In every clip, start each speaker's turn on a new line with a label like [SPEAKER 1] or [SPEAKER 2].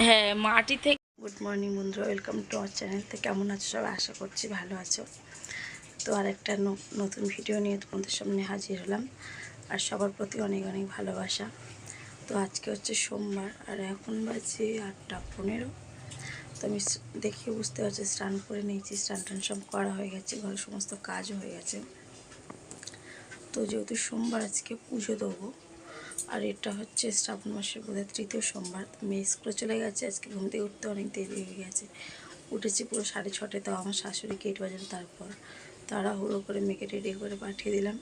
[SPEAKER 1] হ্যাঁ মাটি থেকে গুড মর্নিং বন্ধুরা ওয়েলকাম টু আওয়ার চ্যানেল তো কেমন আছো সবাই? আশা করছি ভালো আছো। তো আরেকটা ন- নতুন ভিডিও নিয়ে তোমাদের সামনে হাজির হলাম। আর সবার প্রতি অনেক অনেক ভালোবাসা। তো আজকে হচ্ছে সোমবার, আর এখন বাজে আটটা পনেরো। তো আমি স- দেখে বুঝতে পারছি, স্নান করে নিয়েছি, স্নান টান সব করা হয়ে গেছে ঘরের সমস্ত কাজও হয়ে গেছে। তো যেহেতু সোমবার, আজকে পুজো দেবো। আর এটা হচ্ছে শ্রাবণ মাসের বোধহয় তৃতীয় সোমবার। মেয়ে স্কুলে চলে গেছে, আজকে ঘুম থেকে উঠতে অনেক দেরি হয়ে গেছে। উঠেছি পুরো সাড়ে ছটায় তাও আমার শাশুড়ি গেট বাজানো তারপর। তারা তাড়াহুড়ো করে মেয়েকে রেডি করে পাঠিয়ে দিলাম।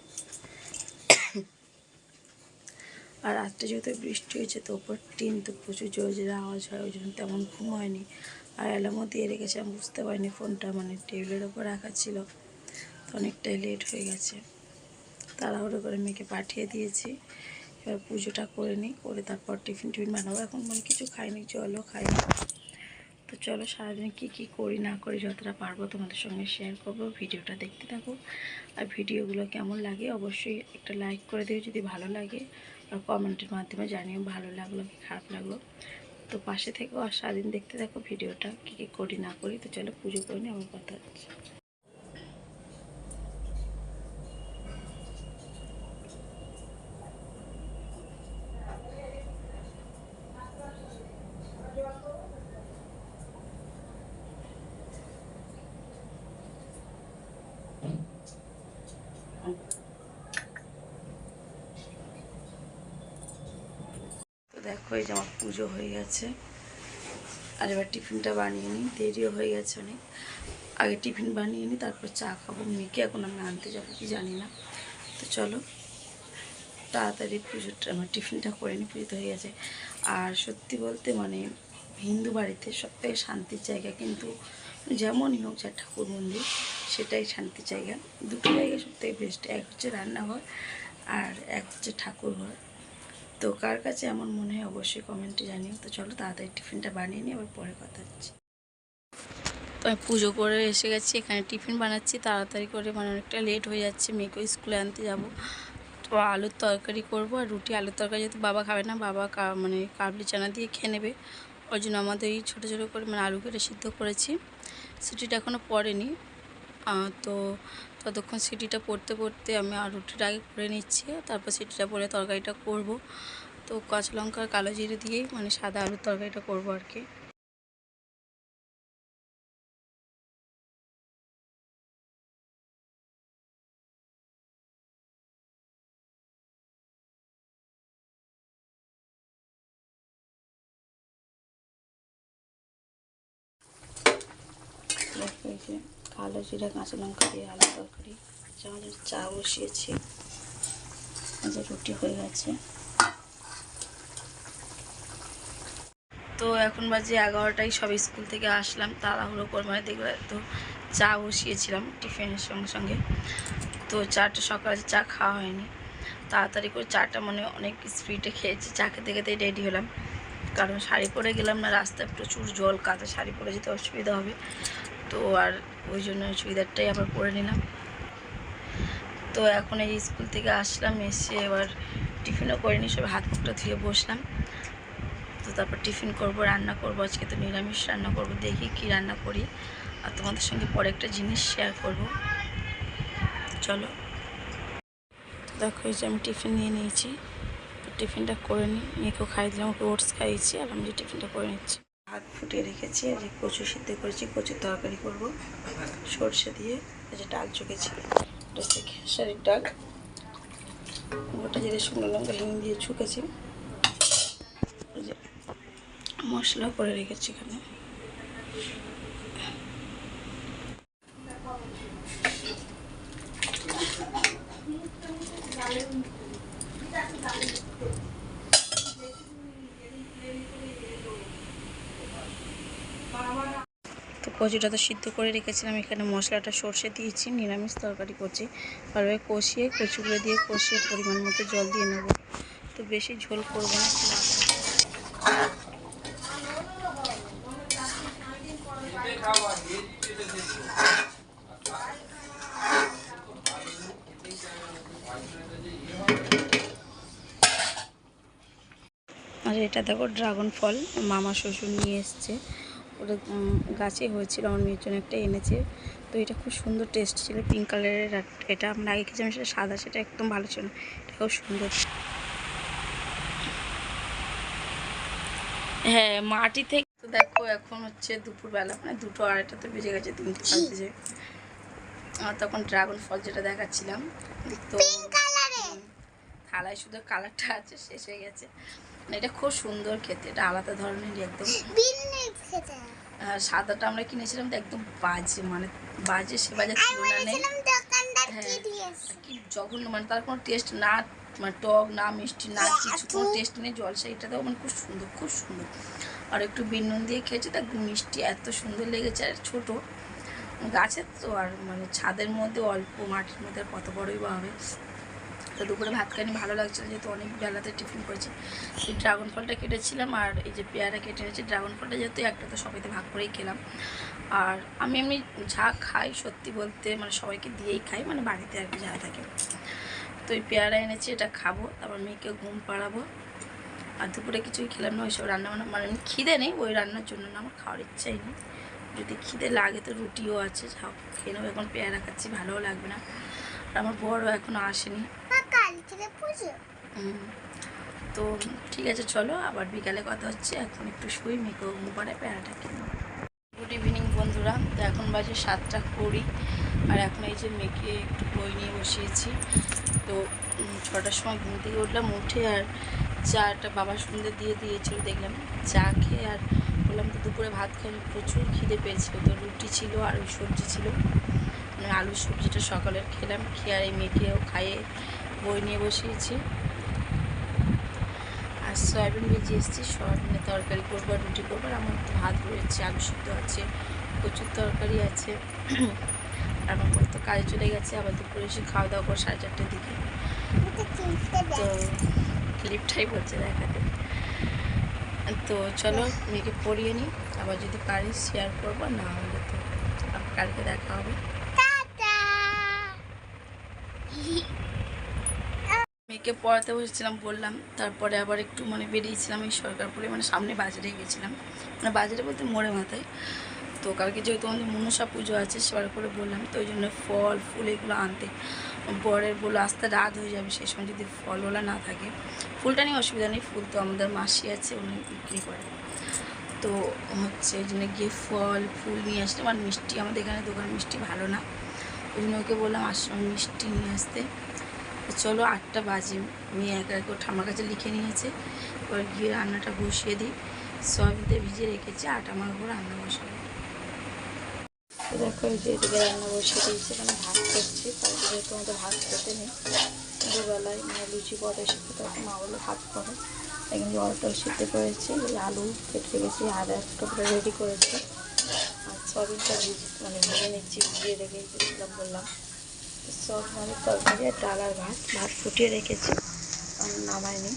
[SPEAKER 1] আর রাত্রে যেহেতু বৃষ্টি হয়েছে, তো ওপর টিন তো প্রচুর জোরে জোরে আওয়াজ হয়, ওই জন্য তেমন ঘুম হয়নি। আর অ্যালার্মও দিয়ে রেখেছি, আমি বুঝতে পারিনি ফোনটা মানে টেবিলের ওপর রাখা ছিল। তো অনেকটাই লেট হয়ে গেছে। তারা তাড়াহুড়ো করে মেয়েকে পাঠিয়ে দিয়েছি। এবার পুজোটা করে নিই, করে তারপর টিফিন টিফিন বানাবো। এখন মানে কিছু খাইনি, জলও খাইনি। তো চলো সারাদিন কী কী করি না করি যতটা পারব তোমাদের সঙ্গে শেয়ার করব, ভিডিওটা দেখতে থাকো। আর ভিডিওগুলো কেমন লাগে অবশ্যই একটা লাইক করে দিও, যদি ভালো লাগে। আর কমেন্টের মাধ্যমে জানিও ভালো লাগল কি খারাপ লাগল। তো পাশে থেকেও আর সারাদিন দেখতে থাকো ভিডিওটা, কী কী করি না করি। তো চলো পুজো করে নিই আমার কথা হচ্ছে। দেখো যে আমার পুজো হয়ে গেছে। আর এবার টিফিনটা বানিয়ে নিই, দেরিও হয়ে গেছে অনেক। আগে টিফিন বানিয়ে নিই, তারপর চা খাব। মেয়েকে এখন আমি আনতে যাব, কি জানি না। তো চলো, তাড়াতাড়ি পুজোটা, আমার টিফিনটা করে নিই পুজো হয়ে গেছে। আর সত্যি বলতে মানে হিন্দু বাড়িতে সবথেকে শান্তির জায়গা কিন্তু যেমনই হোক যা ঠাকুর মন্দির, সেটাই শান্তির জায়গা। দুটো জায়গা সবথেকে বেস্ট এক হচ্ছে রান্নাঘর আর এক হচ্ছে ঠাকুর ঘর তো কার কাছে এমন মনে হয় অবশ্যই কমেন্টে জানিও। তো চলো তাড়াতাড়ি টিফিনটা বানিয়ে নিই, আবার পরে কথা হচ্ছে। তো আমি পুজো করে এসে গেছি, এখানে টিফিন বানাচ্ছি, তাড়াতাড়ি করে মানে অনেকটা লেট হয়ে যাচ্ছে, মেয়েকেও স্কুলে আনতে যাব। তো আলুর তরকারি করব আর রুটি। আলুর তরকারি যেহেতু বাবা খাবে না, বাবা মানে কাবলি চানা দিয়ে খেয়ে নেবে। ওই জন্য আমাদের এই ছোটো ছোটো করে মানে আলু কেটে সিদ্ধ করেছি। সেটিটা এখনও পড়েনি। তো ততক্ষণ সিটিটা পড়তে পড়তে আমি রুটিটা আগে করে নিচ্ছি, তারপর সিটিটা পরে তরকারিটা করব। তো কাঁচা লঙ্কা কালো জিরে দিয়েই মানে সাদা আলুর তরকারিটা করব আর কি। এই যে। কালো জিরা, কাঁচা লঙ্কা দিয়ে আলু তরকারি। চালের চা বসিয়েছি। যে রুটি হয়ে গেছে। তো এখন বাজে এগারোটায় সব স্কুল থেকে আসলাম, তাড়াহুড়ো করে মানে দেখবে তো চা বসিয়েছিলাম টিফিনের সঙ্গে সঙ্গে। তো চাটা সকালে চা খাওয়া হয়নি। তাড়াতাড়ি করে চাটা মানে অনেক স্পিডে খেয়েছি, চা খেতে খেতে রেডি হলাম। কারণ শাড়ি পরে গেলাম না, রাস্তায় প্রচুর জল কাদা শাড়ি পরে যেতে অসুবিধা হবে। তো আর ওই জন্য চুড়িদারটাই আবার পরে নিলাম। তো এখন এই স্কুল থেকে আসলাম, এসে এবার টিফিনও করিনি সব হাত মুখটা ধুয়ে বসলাম। তো তারপর টিফিন করব, রান্না করব, আজকে তো নিরামিষ, রান্না করব, দেখি কি রান্না করি। আর তোমাদের সঙ্গে পরে একটা জিনিস শেয়ার করব। চলো। দেখো, এই যে আমি টিফিন নিয়ে নিয়েছি। টিফিনটা করে নিই, মেয়েকেও খাই দিলাম, ওকে ওটস খাইয়েছি, আর আমি যে টিফিনটা করে নিচ্ছি। ভাত ফুটিয়ে রেখেছি আর কচু সিদ্ধ করেছি কচুর তরকারি করব। সর্ষে দিয়ে, এই যে ডাল চুকেছি। এটা খেসারির ডাল। গোটা জিরে, শুকনো লঙ্কা, হিং দিয়ে এই মশলা করে রেখেছি এখানে। তো কচুটা তো সিদ্ধ করে রেখেছিলাম। এখানে মশলাটা সর্ষে দিয়েছি, নিরামিষ তরকারি করছি। ভালোভাবে কষিয়ে, কচুগুলো দিয়ে কষিয়ে পরিমাণ মতো জল দিয়ে নেব। তো বেশি ঝোল করব না। আর এটা দেখো ড্রাগন ফল, মামা শ্বশুর নিয়ে এসছে। ওটা গাছে হয়েছিল আমার মেয়ের জন্য একটা এনেছে। তো এটা খুব সুন্দর টেস্ট ছিল পিঙ্ক কালারের এটা আমরা আগে খেয়েছিলাম সেটা সাদা সেটা একদম ভালো ছিল এটা খুব সুন্দর। হ্যাঁ মাটি থেকে তো দেখো এখন হচ্ছে দুপুরবেলা মানে দুটো আড়াইটাতে বেজে গেছে তিনটে বাজতে যায় আর তখন ড্রাগন ফল যেটা দেখাচ্ছিলাম তো থালায় শুধু কালারটা আছে শেষ হয়ে গেছে। এটা খুব সুন্দর খেতে এটা আলাদা ধরনেরই একদম। সাদাটা আমরা কিনেছিলাম তো একদম বাজে মানে বাজে সে বাজে তুলনা নেই। হ্যাঁ কি জঘন্য মানে তার কোনো টেস্ট না মানে টক না মিষ্টি না কিছু কোনো টেস্ট নেই জলসা এটাতেও মানে খুব সুন্দর খুব সুন্দর। আর একটু বিনুন দিয়ে খেয়েছি তো একদম মিষ্টি এত সুন্দর লেগেছে আর ছোটো। গাছের তো আর মানে ছাদের মধ্যে অল্প মাটির মধ্যে আর কত বড়ই বা হবে। তো দুপুরে ভাত খাইনি, ভালো লাগছিল যেহেতু অনেক বেলাতে টিফিন করেছি। এই ড্রাগন ফলটা কেটেছিলাম আর এই যে পেয়ারা কেটে এনেছি ড্রাগন ফলটা যেহেতু একটা তো সবাইতে ভাগ করেই খেলাম। আর আমি এমনি যা খাই সত্যি বলতে মানে সবাইকে দিয়েই খাই মানে বাড়িতে আর কি যা থাকে। তো এই পেয়ারা এনেছি, এটা খাব, তারপর মেয়েকে ঘুম পাড়াবো। আর দুপুরে কিছুই খেলাম না, ওইসব রান্না বান্না মানে এমনি খিদে নেই, ওই রান্নার জন্য না, আমার খাওয়ার ইচ্ছাই নেই। যদি খিদে লাগে তো রুটিও আছে খেয়ে নেব এখন পেয়ারা খাচ্ছি, ভালোও লাগবে না। আর আমার বড়ও এখনও আসেনি। তো ঠিক আছে চলো আবার বিকালে কথা হচ্ছে। এখন একটু শুই ঘুম পাড়ে প্যারাটা কিনে গুড ইভিনিং বন্ধুরা। তো এখন বাজে সাতটা কুড়ি আর এখন এই যে মেয়েকে একটু বই নিয়ে বসিয়েছি। তো ছটার সময় ঘুম থেকে উঠলাম উঠে আর চাটা বাবা সন্ধ্যে দিয়ে দিয়েছিল দেখলাম চা খেয়ে আর বললাম তো দুপুরে ভাত খাইনি প্রচুর খিদে পেয়েছিল। তো রুটি ছিল আর ওই সবজি ছিল। মানে আলুর সবজিটা সকালের খেলাম, খেয়ে আর এই মেয়েকেও খাইয়ে বই নিয়ে বসিয়েছি। আর সয়াবিন ভেজে এসেছি, সয়াবিনের তরকারি করব রুটি করব। আর আমার ভাত রয়েছে, আলু সিদ্ধ আছে প্রচুর তরকারি আছে। আর আমার বর তো কাজে চলে গেছে, আবার দুপুরে এসে খাওয়া দাওয়া করে সাড়ে চারটের দিকে। তো ক্লিপটাই বলছে দেখাতে। তো চলো মেয়েকে পড়িয়ে নিই, আবার যদি পারি শেয়ার করব, না হলে তো কালকে দেখা হবে। মেয়েকে পড়াতে বসেছিলাম, বললাম। তারপরে আবার একটু মানে বেরিয়েছিলাম এই সরকারপুরে মানে সামনে বাজারে গেছিলাম। মানে বাজারে বলতে মোড়ে মাথায়। তো কালকে যেহেতু আমাদের মনসা পুজো আছে, সেবার করে বললাম তো, ওই জন্য ফল, ফুল এগুলো আনতে। বরের বলল, আস্তে রাত হয়ে যাবে, সেই সময় যদি ফলওয়ালা না থাকে। ফুলটা নিয়ে অসুবিধা নেই, ফুল তো আমাদের মাসি আছে, উনি বিক্রি করে। তো হচ্ছে ওই জন্য গিয়ে ফল, ফুল নিয়ে আসলাম। আর মিষ্টি, আমাদের এখানে দোকান মিষ্টি ভালো না। ওই জন্য ওকে বললাম আসলাম মিষ্টি নিয়ে আসতে। চলো আটটা বাজে, মেয়ে একা একা ওর ঠাম্মার কাছে লিখে নিয়েছে। এবার গিয়ে রান্নাটা বসিয়ে দিই। সয়াবিনতে ভিজিয়ে রেখেছি আটা মাখবো, রান্না বসাবো। দেখো যে এদিকে রান্না বসিয়ে দিয়েছি মানে ভাত করছি। যেহেতু আমাদের ভাত খেতে নেই দুবেলায় মানে লুচি পরে সেটা তখন মা বলে ভাত করে। এখানে জল টল সিদ্ধ করেছি আলু কেটে গেছি আর একটা রেডি করেছি। আর সয়াবিনটা মানে ভেজে নিচ্ছি ভিজিয়ে রেখে দিয়েছিলাম বললাম। সব মানে তরকারি ডাল আর ভাত ভাত ফুটিয়ে রেখেছি নামাইনি।